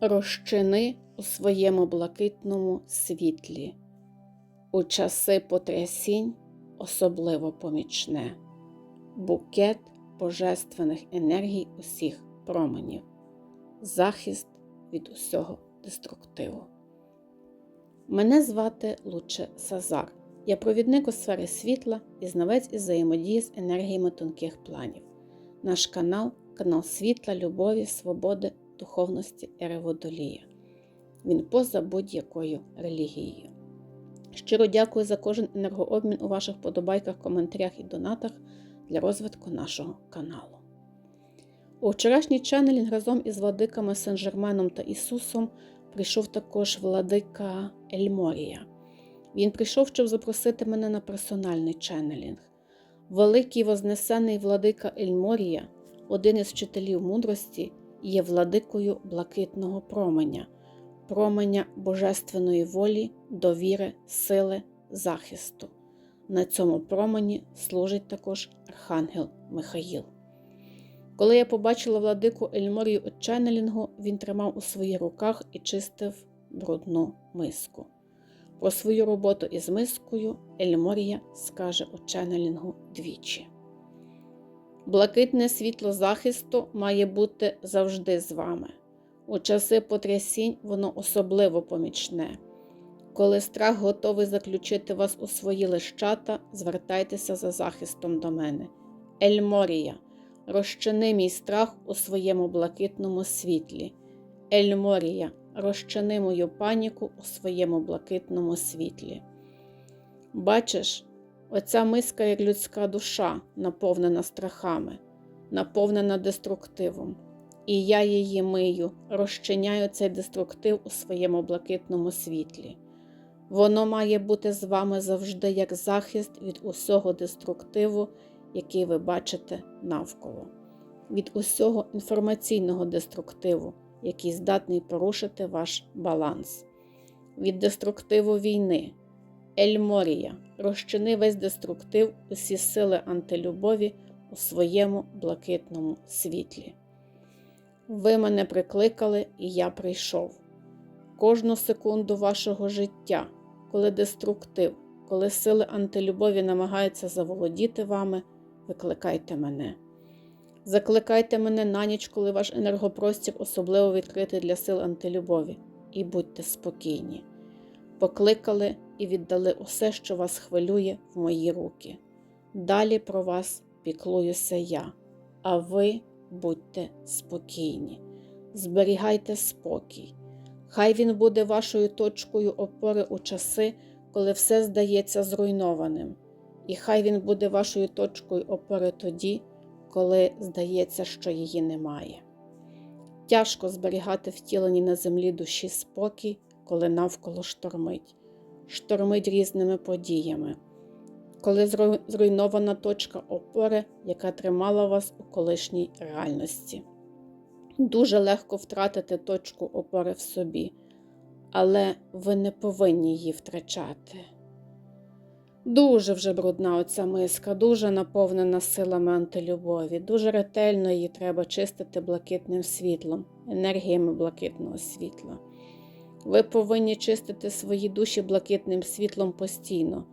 розчини у своєму блакитному світлі. У часи потрясінь особливо помічне, букет божественних енергій усіх променів, захист від усього деструктиву. Мене звати Луче Сазар. Я провідник у сфері світла і знавець із взаємодії з енергіями тонких планів. Наш канал канал світла, любові, свободи, духовності ери Водолія. Він поза будь-якою релігією. Щиро дякую за кожен енергообмін у ваших подобайках, коментарях і донатах для розвитку нашого каналу. У вчорашній ченнелінг разом із владиками Сен-Жерменом та Ісусом прийшов також владика Ельморія. Він прийшов, щоб запросити мене на персональний ченнелінг. Великий вознесений владика Ельморія, один із вчителів мудрості, є владикою блакитного променя, променя божественної волі, довіри, сили, захисту. На цьому промені служить також Архангел Михаїл. Коли я побачила владику Ельморію у ченнелінгу, він тримав у своїх руках і чистив брудну миску. Про свою роботу із мискою Ельморія скаже у ченнелінгу двічі. Блакитне світло захисту має бути завжди з вами. У часи потрясінь воно особливо помічне. Коли страх готовий заключити вас у свої лищата, звертайтеся за захистом до мене. Ельморія, розчини мій страх у своєму блакитному світлі. Ельморія, розчини мою паніку у своєму блакитному світлі. Бачиш, оця миска як людська душа, наповнена страхами, наповнена деструктивом. І я її мию, розчиняю цей деструктив у своєму блакитному світлі. Воно має бути з вами завжди як захист від усього деструктиву, який ви бачите навколо, від усього інформаційного деструктиву, який здатний порушити ваш баланс, від деструктиву війни, Ельморія, розчини весь деструктив, усі сили антилюбові у своєму блакитному світлі. Ви мене прикликали, і я прийшов. Кожну секунду вашого життя, коли деструктив, коли сили антилюбові намагаються заволодіти вами, викликайте мене. Закликайте мене на ніч, коли ваш енергопростір особливо відкритий для сил антилюбові, і будьте спокійні. Покликали і віддали усе, що вас хвилює, в мої руки. Далі про вас піклуюся я, а ви будьте спокійні, зберігайте спокій. Хай він буде вашою точкою опори у часи, коли все здається зруйнованим, і хай він буде вашою точкою опори тоді, коли здається, що її немає. Тяжко зберігати втілені на землі душі спокій, коли навколо штормить, штормить різними подіями, коли зруйнована точка опори, яка тримала вас у колишній реальності. Дуже легко втратити точку опори в собі, але ви не повинні її втрачати. Дуже вже брудна оця миска, дуже наповнена силами антилюбові, дуже ретельно її треба чистити блакитним світлом, енергіями блакитного світла. Ви повинні чистити свої душі блакитним світлом постійно,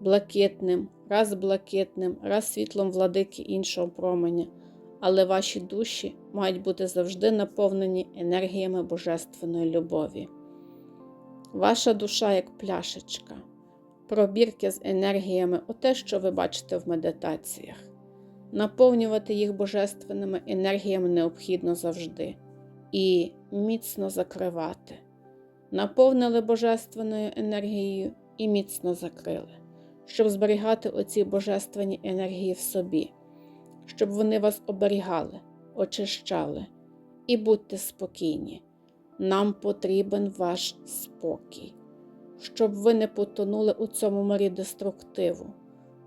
блакитним, раз блакитним, раз світлом владики іншого променя, але ваші душі мають бути завжди наповнені енергіями божественної любові. Ваша душа як пляшечка пробірки з енергіями, оте, що ви бачите в медитаціях. Наповнювати їх божественними енергіями необхідно завжди і міцно закривати. Наповнили божественною енергією і міцно закрили, щоб зберігати оці божественні енергії в собі, щоб вони вас оберігали, очищали. І будьте спокійні. Нам потрібен ваш спокій щоб ви не потонули у цьому морі деструктиву.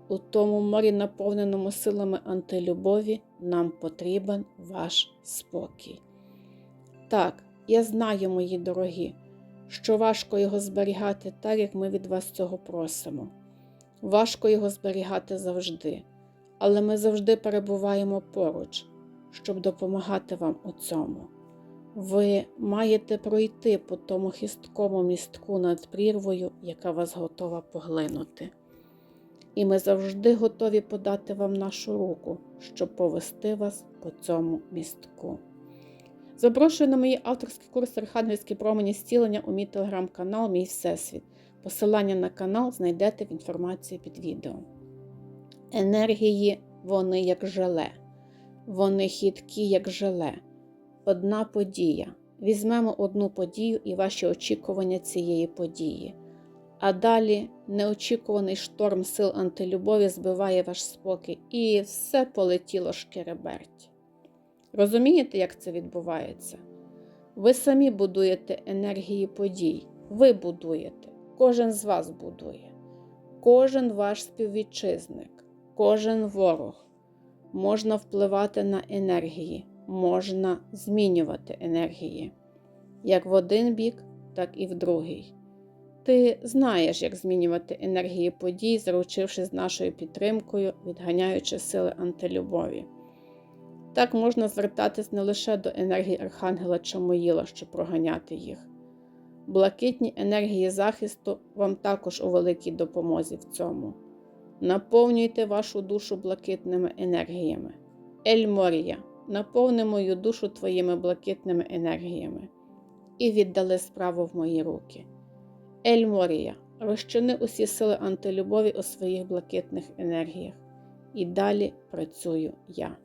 У тому морі, наповненому силами антилюбові, нам потрібен ваш спокій. Так, я знаю, мої дорогі, що важко його зберігати так, як ми від вас цього просимо. Важко його зберігати завжди, але ми завжди перебуваємо поруч, щоб допомагати вам у цьому. Ви маєте пройти по тому хисткому містку над прірвою, яка вас готова поглинути. І ми завжди готові подати вам нашу руку, щоб повести вас по цьому містку. Запрошую на мої авторські курси Архангельські промені зцілення у мій телеграм-канал Мій Всесвіт. Посилання на канал знайдете в інформації під відео. Енергії вони як желе, вони хиткі, як желе. Одна подія. Візьмемо одну подію і ваші очікування цієї події. А далі неочікуваний шторм сил антилюбові збиває ваш спокій, і все полетіло шкереберть. Розумієте, як це відбувається? Ви самі будуєте енергії подій. Ви будуєте, кожен з вас будує, кожен ваш співвітчизник, кожен ворог. Можна впливати на енергії, можна змінювати енергії, як в один бік, так і в другий. Ти знаєш, як змінювати енергії подій, заручившись нашою підтримкою, відганяючи сили антилюбові. Так можна звертатись не лише до енергії Архангела Чамоїла, щоб проганяти їх. Блакитні енергії захисту вам також у великій допомозі в цьому. Наповнюйте вашу душу блакитними енергіями. Ель Морія, наповни мою душу твоїми блакитними енергіями і віддали справу в мої руки. Ель Морія, розчини усі сили антилюбові у своїх блакитних енергіях. І далі працюю я.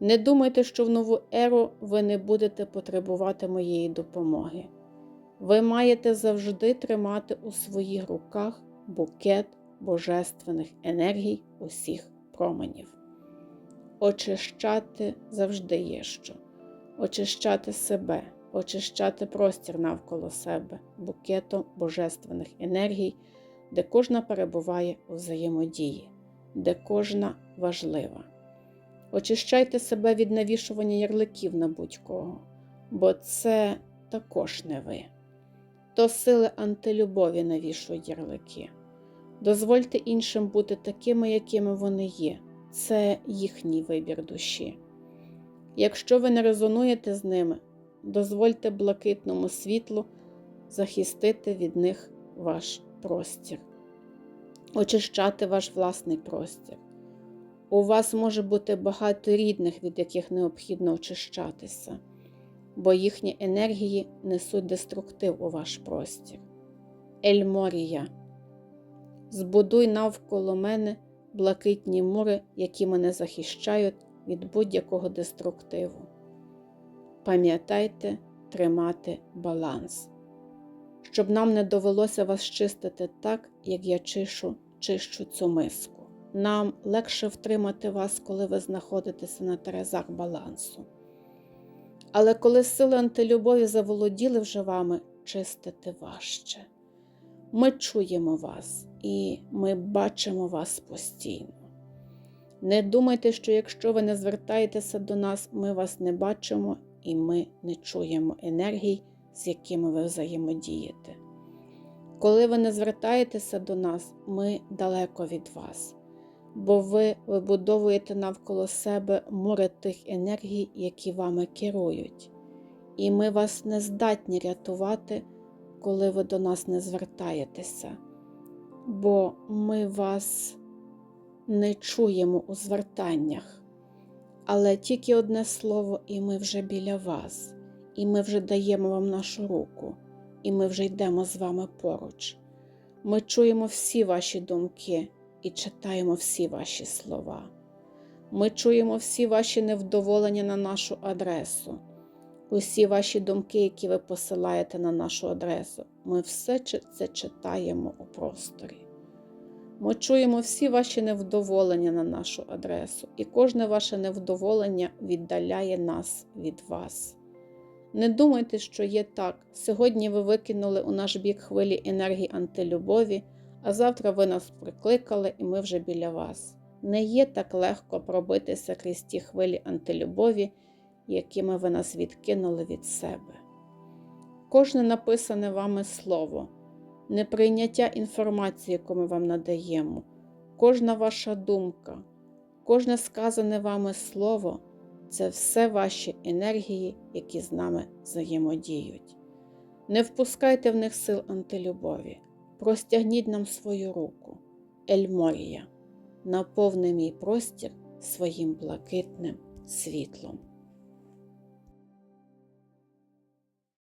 Не думайте, що в нову еру ви не будете потребувати моєї допомоги. Ви маєте завжди тримати у своїх руках букет божественних енергій усіх променів. Очищати завжди є що, очищати себе, очищати простір навколо себе, букетом божественних енергій, де кожна перебуває у взаємодії, де кожна важлива. Очищайте себе від навішування ярликів на будь-кого, бо це також не ви. То сили антилюбові навішують ярлики. Дозвольте іншим бути такими, якими вони є. Це їхній вибір душі. Якщо ви не резонуєте з ними, дозвольте блакитному світлу захистити від них ваш простір, очищати ваш власний простір. У вас може бути багато рідних, від яких необхідно очищатися, бо їхні енергії несуть деструктив у ваш простір. Ельморія. Збудуй навколо мене блакитні мури, які мене захищають від будь-якого деструктиву. Пам'ятайте тримати баланс, щоб нам не довелося вас чистити так, як я чишу, чищу цю миску. Нам легше втримати вас, коли ви знаходитеся на терезах балансу. Але коли сили антилюбові заволоділи вже вами, чистити важче. Ми чуємо вас і ми бачимо вас постійно. Не думайте, що якщо ви не звертаєтеся до нас, ми вас не бачимо і ми не чуємо енергій, з якими ви взаємодієте. Коли ви не звертаєтеся до нас, ми далеко від вас, бо ви вибудовуєте навколо себе море тих енергій, які вами керують, і ми вас не здатні рятувати коли ви до нас не звертаєтеся, бо ми вас не чуємо у звертаннях. Але тільки одне слово, і ми вже біля вас, і ми вже даємо вам нашу руку, і ми вже йдемо з вами поруч. Ми чуємо всі ваші думки і читаємо всі ваші слова. Ми чуємо всі ваші невдоволення на нашу адресу усі ваші думки, які ви посилаєте на нашу адресу. Ми все це читаємо у просторі. Ми чуємо всі ваші невдоволення на нашу адресу, і кожне ваше невдоволення віддаляє нас від вас. Не думайте, що є так. Сьогодні ви викинули у наш бік хвилі енергії антилюбові, а завтра ви нас прикликали, і ми вже біля вас. Не є так легко пробитися крізь ті хвилі антилюбові якими ви нас відкинули від себе. Кожне написане вами слово, неприйняття інформації, яку ми вам надаємо, кожна ваша думка, кожне сказане вами слово це все ваші енергії, які з нами взаємодіють. Не впускайте в них сил антилюбові, простягніть нам свою руку, Ельморія, наповни мій простір своїм блакитним світлом.